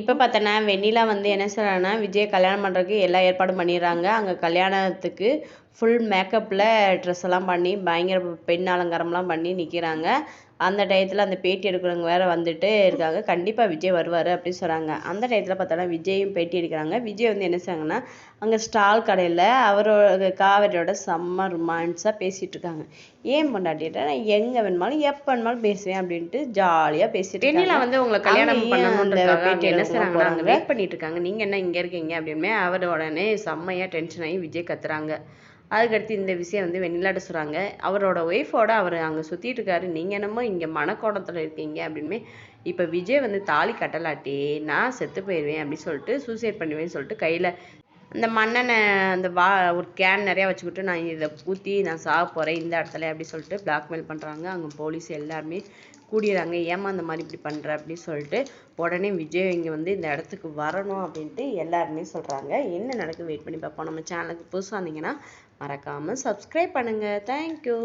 இப்போ பார்த்தோன்னா வெண்ணிலா வந்து என்ன சொல்கிறாங்கன்னா விஜய் கல்யாணம் பண்ணுறதுக்கு எல்லா ஏற்பாடும் பண்ணிடுறாங்க. அங்கே கல்யாணத்துக்கு ஃபுல் மேக்கப்பில் ட்ரெஸ் எல்லாம் பண்ணி பயங்கர பெண் அலங்காரம்லாம் பண்ணி நிற்கிறாங்க அந்த டயத்தில் அந்த பேட்டி எடுக்கிறவங்க வேறு வந்துட்டு இருக்காங்க. கண்டிப்பாக விஜய் வருவார் அப்படின்னு சொல்கிறாங்க அந்த டயத்தில் பார்த்தோன்னா விஜயும் பேட்டி எடுக்கிறாங்க. விஜய் வந்து என்ன செய்றாங்கன்னா அங்கே ஸ்டால் கடையில் அவரோட காவேரியோட செம்ம ரொமான்ஸாக பேசிகிட்டு இருக்காங்க. ஏன் பொண்டாட்டிட்ட நான் எங்கே வேணுமாலும் எப்போ வேணுமாலும் பேசுவேன் அப்படின்ட்டு ஜாலியாக பேசிட்டு இருக்காங்க. வந்து உங்களை கல்யாணம் பண்ணணுன்றதுக்காக பேட்டி என்ன அங்கே போறாங்க? வெயிட் பண்ணிட்டு இருக்காங்க. நீங்க என்ன இங்க இருக்கீங்க அப்படின்னு அவர் உடனே செம்மையா டென்ஷன் ஆகி விஜய் கத்துறாங்க. அதுக்கடுத்து இந்த விஷயம் வந்து வெண்ணிலாட்ட சொல்றாங்க அவரோட ஒய்ஃபோட அவர் அங்க சுத்திட்டு இருக்காரு. நீங்க என்னமோ இங்க மனக்கோணத்தில் இருக்கீங்க அப்படின்னு. இப்ப விஜய் வந்து தாலி கட்டலாட்டி நான் செத்து போயிடுவேன் அப்படின்னு சொல்லிட்டு சூசைட் பண்ணுவேன்னு சொல்லிட்டு கையில அந்த மண்ணெண்ணெய் அந்த வா ஒரு கேன் நிறையா வச்சுக்கிட்டு நான் இதை ஊற்றி நான் சாக போகிறேன் இந்த இடத்துல அப்படி சொல்லிட்டு பிளாக்மெயில் பண்ணுறாங்க அங்கே போலீஸ் எல்லாருமே கூடிடுறாங்க ஏமா அந்த மாதிரி இப்படி பண்ணுற அப்படின்னு சொல்லிட்டு உடனே விஜய் இங்கே வந்து இந்த இடத்துக்கு வரணும் அப்படின்ட்டு எல்லாருமே சொல்கிறாங்க என்ன நடக்குது? வெயிட் பண்ணி பார்ப்போம். நம்ம சேனலுக்கு புதுசாக இருந்தீங்கன்னா மறக்காமல் சப்ஸ்கிரைப் பண்ணுங்கள் தேங்க்யூ